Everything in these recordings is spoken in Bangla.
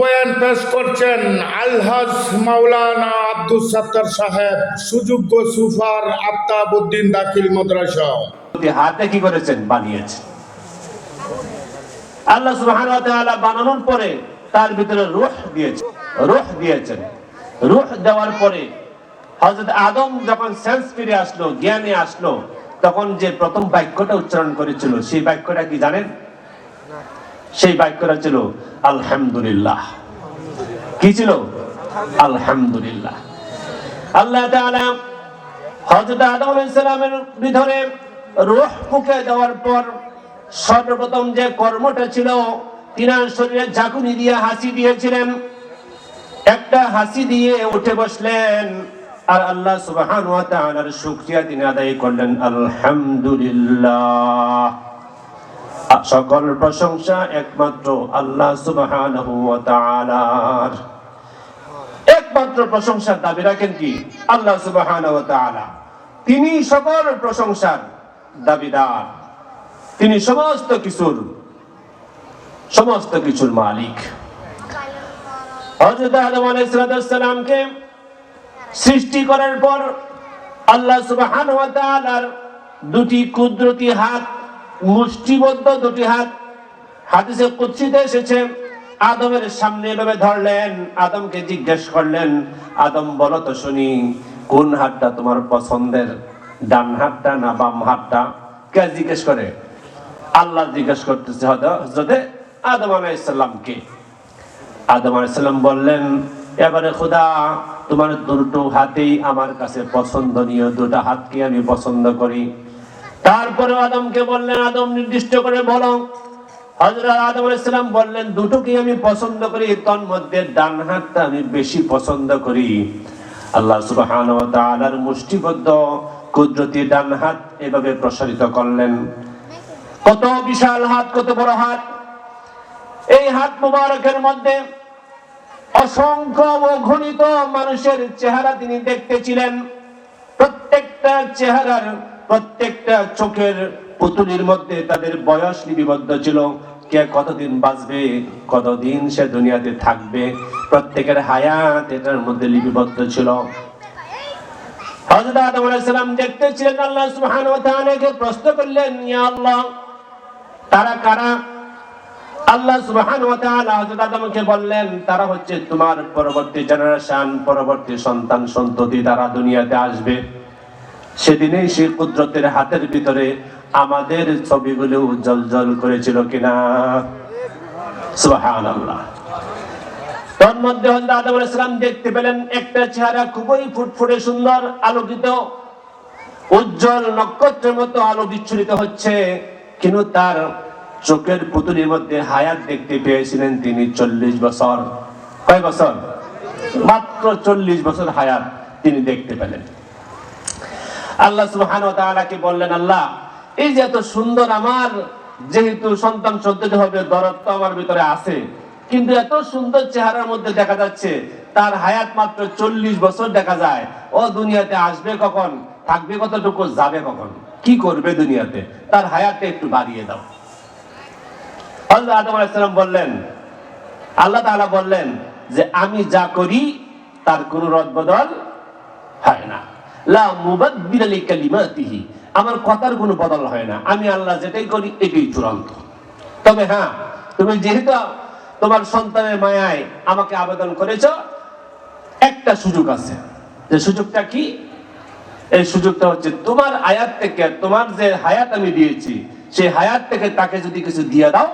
বয়ান পেশ করছেন আলহাজ মাওলানা আব্দুল সত্তার সাহেব, সুযোগ্য সুফার দাখিল মাদ্রাসা। হাতে কি করেছেন? আল্লাহ সুবহানাহু ওয়া তাআলা বানানোর পরে তার ভিতরে রূহ দিয়েছেন। রূহ দিয়েছেন। রূহ দেওয়ার পরে হযরত আদম যখন সেন্স ফিরে আসলো, জ্ঞানে আসলো, তখন যে প্রথম বাক্যটা উচ্চারণ করেছিল, সেই বাক্যটা কি জানেন? সেই বাক্যটা ছিল, আলহামদুলিল্লাহ। কি ছিল? আলহামদুলিল্লাহ। আল্লাহ তাআলা হযরত আদম আলাইহিস সালামের ভিতরে রূহ ফুঁকে দেওয়ার পর সর্বপ্রথম যে কর্মটা ছিল, তিনার শরীরে ঝাঁকুনি দিয়ে হাসি দিয়েছিলেন। একটা হাসি দিয়ে উঠে বসলেন আর আল্লাহ সুবহান ওয়া তাআলার শুকরিয়া তিনি আদায় করলেন, আলহামদুলিল্লাহ। সকল প্রশংসা একমাত্র আল্লাহ সুবহানাহু একমাত্র প্রশংসার দাবি রাখেন কি? আল্লাহ তাআলা। তিনি সকল প্রশংসার দাবিদার। তিনি সমস্ত কিছুর সমস্ত কিছুর মালিক। হযরত সৃষ্টি করার পর আল্লাহ তাআলার দুটি কুদরতি হাত মুষ্টিবদ্ধ দুটি হাত। হাদিসে কুদসিতে এসেছে, আদমের সামনে এভাবে ধরলেন, আদমকে জিজ্ঞেস করলেন, আদম বলো তো শুনি, কোন হাতটা তোমার পছন্দের? ডান হাতটা না বাম হাতটা? কে জিজ্ঞেস করে? আল্লাহ জিজ্ঞেস করতেছে হজরতে আদম আলাইসাল্লামকে আদম আলাইসাল্লাম বললেন, এবারে খোদা, তোমার দুটো হাতেই আমার কাছে পছন্দনীয়। দুটো হাতকে আমি পছন্দ করি। তারপরে আদমকে বললেন, আদম নির্দিষ্ট করে বলো। হযরত আদম ইসলাম সালাম বললেন, দুটোকে আমি পছন্দ করি, তন্মধ্যে মধ্যে ডান হাতটা আমি বেশি পছন্দ করি। আল্লাহ সুবহানাহু ওয়া মুষ্টিবদ্ধ কুদরতি ডান হাত এভাবে প্রসারিত করলেন। কত বিশাল হাত, কত বড় হাত। এই হাত মুবারকের মধ্যে অসংখ্য ও অগণিত মানুষের চেহারা তিনি দেখতেছিলেন প্রত্যেকটা চেহারার প্রত্যেকটা চোখের পুতুলির মধ্যে তাদের বয়স লিপিবদ্ধ ছিল। কে কতদিন বাঁচবে, কতদিন সে দুনিয়াতে থাকবে, প্রত্যেকের হায়াত এটার মধ্যে লিপিবদ্ধ ছিল। আল্লাহ করলেন আল্লাহ, তারা কারা? আল্লাহ আদমকে বললেন, তারা হচ্ছে তোমার পরবর্তী জেনারেশন পরবর্তী সন্তান সন্ততি, তারা দুনিয়াতে আসবে। সেদিনেই সেই কুদরতের হাতের ভিতরে আমাদের ছবিগুলো উজ্জ্বল জল করেছিল কিনা? উজ্জ্বল নক্ষত্রের মতো আলো হচ্ছে, কিন্তু তার চোখের পুতুলির মধ্যে হায়াত দেখতে পেয়েছিলেন তিনি চল্লিশ বছর। কয় বছর? মাত্র চল্লিশ বছর হায়াত তিনি দেখতে পেলেন। আল্লাহ সুবহান কে বললেন, আল্লাহ, এই যে এত সুন্দর আমার যেহেতু সন্তান সন্ততি হবে, দরদ তো আমার ভিতরে আছে, কিন্তু এত সুন্দর চেহারার মধ্যে দেখা যাচ্ছে, তার হায়াত মাত্র চল্লিশ বছর দেখা যায়, ও দুনিয়াতে আসবে কখন, থাকবে কতটুকু, যাবে কখন, কি করবে দুনিয়াতে, তার হায়াতটা একটু বাড়িয়ে দাও। হযরত আদম আলাইহিস সালাম বললেন, আল্লাহ তাআলা বললেন যে, আমি যা করি, তার কোনো রদবদল হয় না। লা আমার কথার কোনো বদল হয় না। আমি আল্লাহ যেটাই করি, এটাই চূড়ান্ত। তবে হ্যাঁ তুমি যেহেতু তোমার সন্তানের মায়ায় আমাকে আবেদন করেছ, একটা সুযোগ আছে। যে সুযোগটা কি? এই সুযোগটা হচ্ছে তোমার আয়াত থেকে, তোমার যে হায়াত আমি দিয়েছি, সেই হায়াত থেকে তাকে যদি কিছু দিয়ে দাও,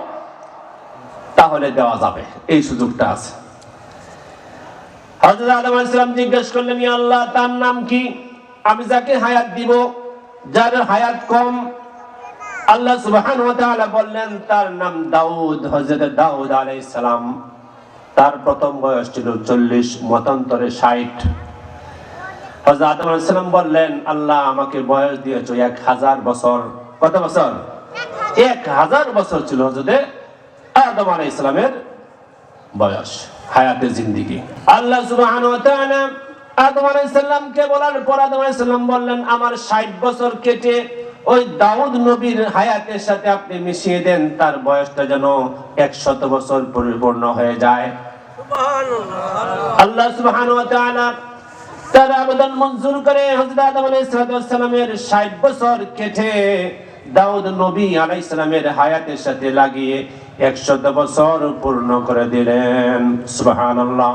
তাহলে দেওয়া যাবে। এই সুযোগটা আছে। হযরত আদম আলাইহিস সালাম জিজ্ঞেস করলেন আল্লাহ, তার নাম কি? আমি যাকে হায়াত দিব, যার হায়াত কম। আল্লাহ সুবহান বললেন, তার নাম দাউদ, হযরত দাউদ আলাইহিস সালাম। তার প্রথম বয়স ছিল 40 মতান্তরে 60 হযরত আদম আলাইহিস সালাম বললেন, আল্লাহ আমাকে বয়স দিয়েছ 1000 বছর। কত বছর? 1000 বছর ছিল হযরত আদম আলাইহিস সালামের বয়স, হায়াতে জিন্দেগি। আল্লাহ সুবহানাহু ওয়া তাআলা আদম আলাইহিস সালামকে বলার পর আদম আলাইহিস সালাম বললেন আমার 60 বছর কেটে ওই দাউদ নবীর হায়াতের সাথে আপনি মিশিয়ে দেন তার বয়সটা যেন 100 বছর পরিপূর্ণ হয়ে যায়। আল্লাহ সুবহানাহু ওয়া তাআলা তার আবেদন মঞ্জুর করে হযরত আদম আলাইহিস সালামের 60 বছর কেটে দাউদ নবী আলাইহিস সালামের হায়াতের সাথে লাগিয়ে 100 বছর পূর্ণ করে দিলেন। সুবহানাল্লাহ।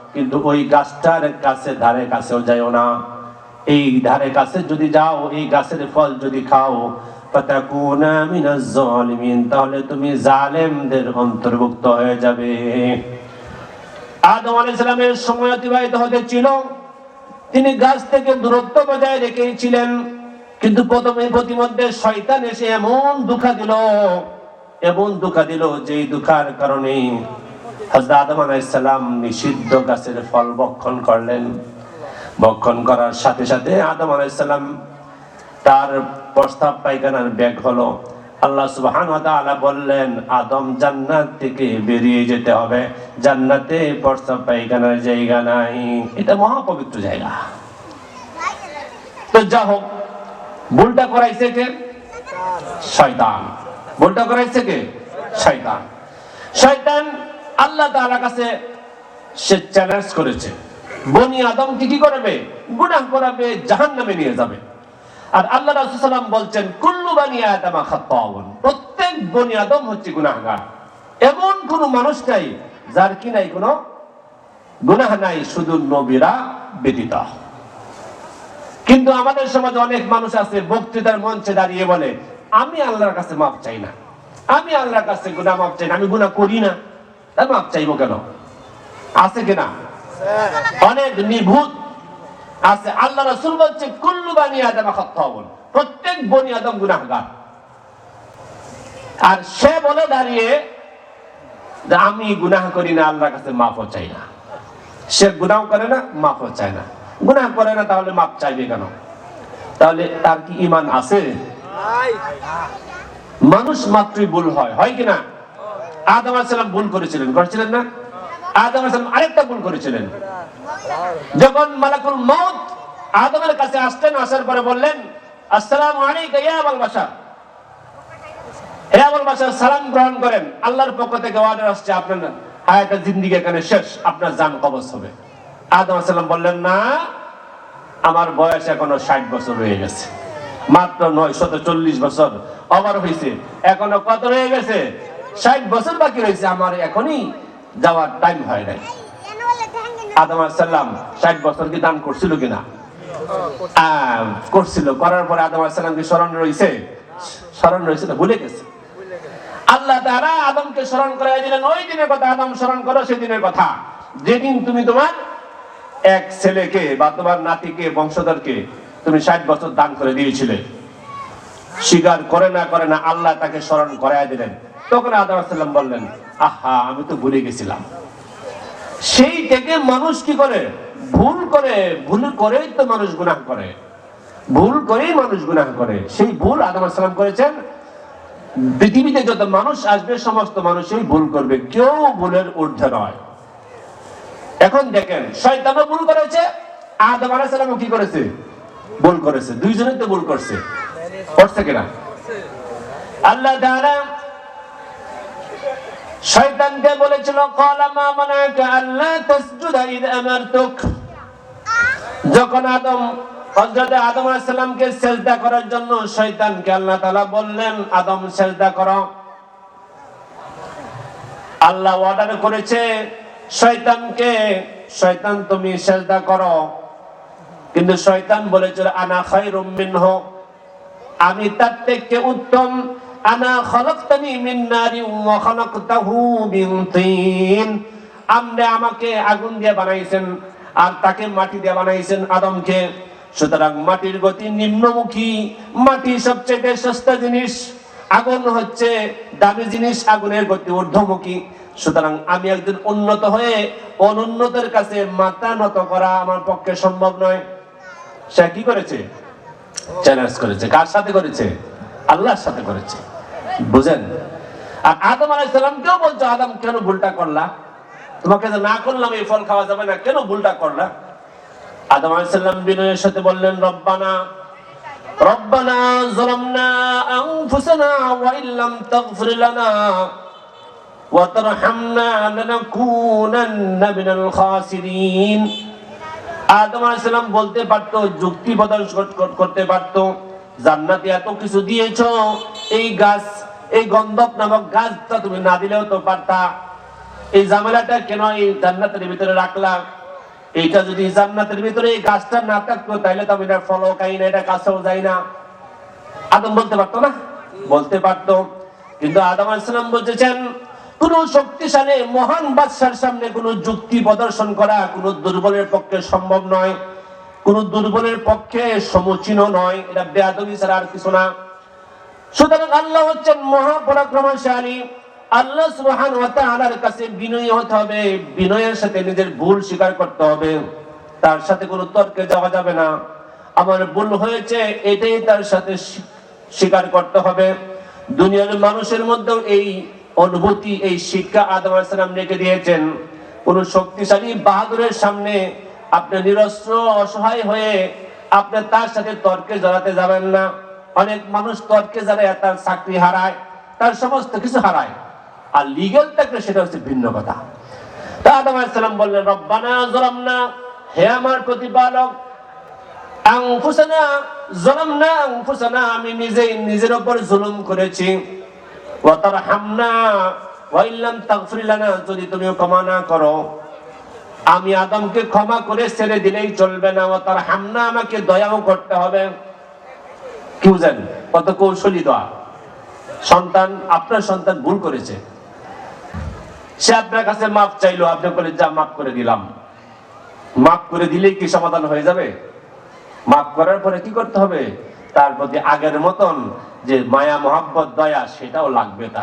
কিন্তু ওই গাছটার কাছে, ধারে কাছেও যাইও না। এই ধারে কাছে যদি যাও, এই গাছের ফল যদি খাও তাহলে তুমি জালেমদের অন্তর্ভুক্ত হয়ে যাবে। আদম আলাইহিস সালামের সময় অতিবাহিত হতে ছিল। তিনি গাছ থেকে দূরত্ব বজায় রেখেছিলেন কিন্তু প্রথমে, প্রতিমধ্যে শয়তান এসে এমন দুঃখা দিল, এমন দুঃখা দিল যে দুঃখার কারণে হযরত আদম আলাইহিস নিষিদ্ধ গাছের ফল ভক্ষণ করলেন। ভক্ষণ করার সাথে সাথে আদম আলাইসাল্লাম তার প্রস্তাব পায়খানার ব্যাগ হলো। আল্লাহ সুবহান বললেন আদম জান্নাত থেকে বেরিয়ে যেতে হবে। জান্নাতে প্রস্তাব পায়খানার জায়গা নাই। এটা মহাপবিত্র জায়গা। তো যা হোক ভুলটা করাইছে কে? শয়তান। ভুলটা করাইছে কে? শয়তান। শয়তান আল্লাহ তাআলার কাছে সে চ্যালেঞ্জ করেছে। বনি আদম কি করবে? গুনাহ করাবে জাহান নামে নিয়ে যাবে। আর আল্লাহ রাসূলুল্লাহ বলছেন, কুল্লু বানি আদম খাত্তাউন প্রত্যেক বনি আদম হচ্ছে গুনাহগার। এমন কোন মানুষ নাই যার কি নাই কোনো গুনাহ নাই, শুধু নবীরা ব্যতীত। কিন্তু আমাদের সমাজে অনেক মানুষ আছে, বক্তৃতার মঞ্চে দাঁড়িয়ে বলে, আমি আল্লাহর কাছে মাপ চাই না। আমি আল্লাহর কাছে গুনাহ মাপ চাই না, আমি গুনাহ করি না। তাই মাপ চাইব কেন? আছে কিনা অনেক নিভূত আছে। আল্লাহ রাসূল বলছে কুল্লু বানি আদম প্রত্যেক বনি আদম গুনাহগার। আর সে বলে দাঁড়িয়ে যে আমি গুনাহ করি না আল্লাহর কাছে মাফও চাই না। সে গুনাহ করে না মাফও চায় না। গুনাহ করে না তাহলে মাপ চাইবে কেন? তাহলে তার কি ইমান আছে? মানুষ মাত্রই ভুল হয় হয় কিনা আদম ভুল করেছিলেন করেছিলেন না? আদম আরেকটা ভুল করেছিলেন। যখন মালাকুল মউত আদমের কাছে আসলেন আসার পরে বললেন, আসসালামু সালাম গ্রহণ করেন। আল্লাহর পক্ষ থেকে অর্ডার আসছে আপনার জিন্দেগি এখানে শেষ, আপনার জান কবজ হবে। আদম আলাইহিস সালাম বললেন, না, আমার বয়স এখনও ষাট বছর হয়ে গেছে। মাত্র নয়, শত চল্লিশ বছর ওভার হয়েছে এখনও কত রয়ে গেছে? ষাট বছর বাকি রয়েছে আমার এখনই যাওয়ার টাইম হয় নাই। ষাট দান করছিল কিনা? করছিল। করার পরে আদম স্মরণ রয়েছে? স্মরণ রয়েছে না ভুলে গেছে? আল্লাহ তারা আদমকে স্মরণ করে দিলেন। ওই দিনের কথা আদম স্মরণ করো, সেদিনের কথা। যেদিন তুমি তোমার এক ছেলেকে বা তোমার নাতিকে, বংশধরকে তুমি ষাট বছর দান করে দিয়েছিলে। স্বীকার করে না করে না আল্লাহ তাকে স্মরণ করাই দিলেন। তখন আদম বললেন, আহা, আমি তো ভুলে গেছিলাম। সেই থেকে মানুষ কি করে? ভুল করে। ভুল করেই তো মানুষ গুনাহ করে। ভুল করেই মানুষ গুনাহ করে। সেই ভুল আদম করেছেন। পৃথিবীতে যত মানুষ আসবে, সমস্ত মানুষই ভুল করবে। কেউ ভুলের ঊর্ধ্বে নয়। এখন দেখেন, শয়তানও ভুল করেছে, আদম আলাইহিস সালামও কি করেছে? ভুল করেছে। দুইজনে তো ভুল করছে। করছে কিনা? আল্লাহ তাআলা শয়তানকে বলেছিল ক্বালা মা মানাকা আল্লা তাসজুদা ইয আমারতুক। যখন আদম, হযরত আদম আলাইহিস সালামকে সিজদা করার জন্য শয়তানকে আল্লাহ তাআলা বললেন, আদম, সিজদা করো। আল্লাহ অর্ডার করেছে শয়তানকে, শয়তান, তুমি সিজদা করো। কিন্তু শয়তান বলেছিল, আনা খায়রুম মিনহু। আমি তার থেকে উত্তম আমাকে আগুন দিয়ে বানাইছেন আর তাকে মাটি দিয়ে বানাইছেন আদমকে। সুতরাং মাটির গতি নিম্নমুখী, মাটি সবচেয়ে সস্তা জিনিস। আগুন হচ্ছে দামি জিনিস, আগুনের গতি ঊর্ধ্বমুখী। সুতরাং আমি একজন উন্নত হয়ে অনুন্নতের কাছে মাথা নত করা আমার পক্ষে সম্ভব নয়। সে কি করেছে? চ্যালেঞ্জ করেছে। কার সাথে করেছে? আল্লাহর সাথে করেছে। বুঝেন? আর আদম আলাইসালামকেও বলছো, আদম, কেন ভুলটা করলা? তোমাকে যে না করলাম, এই ফল খাওয়া যাবে না, কেন ভুলটা করলা? আদম আলাইসাল্লাম বিনয়ের সাথে বললেন, রব্বানা রব্বানা জলামনা আনফুসানা ওয়া ইল্লাম তাগফির লানা ওয়া তারহামনা লানাকুনান্না মিনাল খাসিরিন। আদম আলাইসাল্লাম বলতে পারতো, যুক্তি প্রদর্শন করতে পারতো। জান্নাতে এত কিছু দিয়েছ, এই গাছ, এই গন্ধব নামক গাছটা তুমি না দিলেও তো পারতা। এই ঝামেলাটা কেন এই জান্নাতের ভিতরে রাখলাম এইটা যদি জান্নাতের ভিতরে এই গাছটা না থাকতো, তাহলে তো আমি এটা ফলো খাই না, এটা কাছেও যাই না। আদম বলতে পারতো না? বলতে পারতো। কিন্তু আদম আলাইসালাম বলতেছেন, কোন শক্তিশালী মহান বাদশার সামনে কোন যুক্তি প্রদর্শন করা কোন দুর্বলের পক্ষে সম্ভব নয়। কোন দুর্বলের পক্ষে সমুচীন নয়, এটা বেয়াদবি ছাড়া আর কিছু না। সুতরাং আল্লাহ হচ্ছেন মহাপরাক্রমশালী আল্লাহ সুবহান ওয়া তাআলার কাছে বিনয়ী হতে হবে, বিনয়ের সাথে নিজের ভুল স্বীকার করতে হবে। তার সাথে কোনো তর্কে যাওয়া যাবে না। আমার ভুল হয়েছে, এটাই তার সাথে স্বীকার করতে হবে। দুনিয়ার মানুষের মধ্যেও এই অনুভূতি, এই শিক্ষা আদম আলাইহিস সালাম রেখে দিয়েছেন। কোন শক্তিশালী বাহাদুরের সামনে আপনি নিরস্ত্র, অসহায় হয়ে আপনি তার সাথে তর্কে জড়াতে যাবেন না। অনেক মানুষ তর্কে জড়ায়, তার চাকরি হারায়, তার সমস্ত কিছু হারায়। আর লিগেল থাকলে সেটা হচ্ছে ভিন্ন কথা। বললেন, রব্বানা হে আমার প্রতিপালক আমি নিজের জুলুম করেছি। যদি তুমি করো। আমি আদমকে ক্ষমা করে ছেড়ে দিলেই চলবে না, ও তার হামনা আমাকে দয়াও করতে হবে। কি বুঝেন কত কৌশলী দোয়া। সন্তান, আপনার সন্তান ভুল করেছে। সে আপনার কাছে মাফ চাইলো, আপনি বলে যা, মাফ করে দিলাম। মাফ করে দিলেই কি সমাধান হয়ে যাবে? মাফ করার পরে কি করতে হবে? তার প্রতি আগের মতন যে মায়া, মহাব্বত, দয়া, সেটাও লাগবে তার।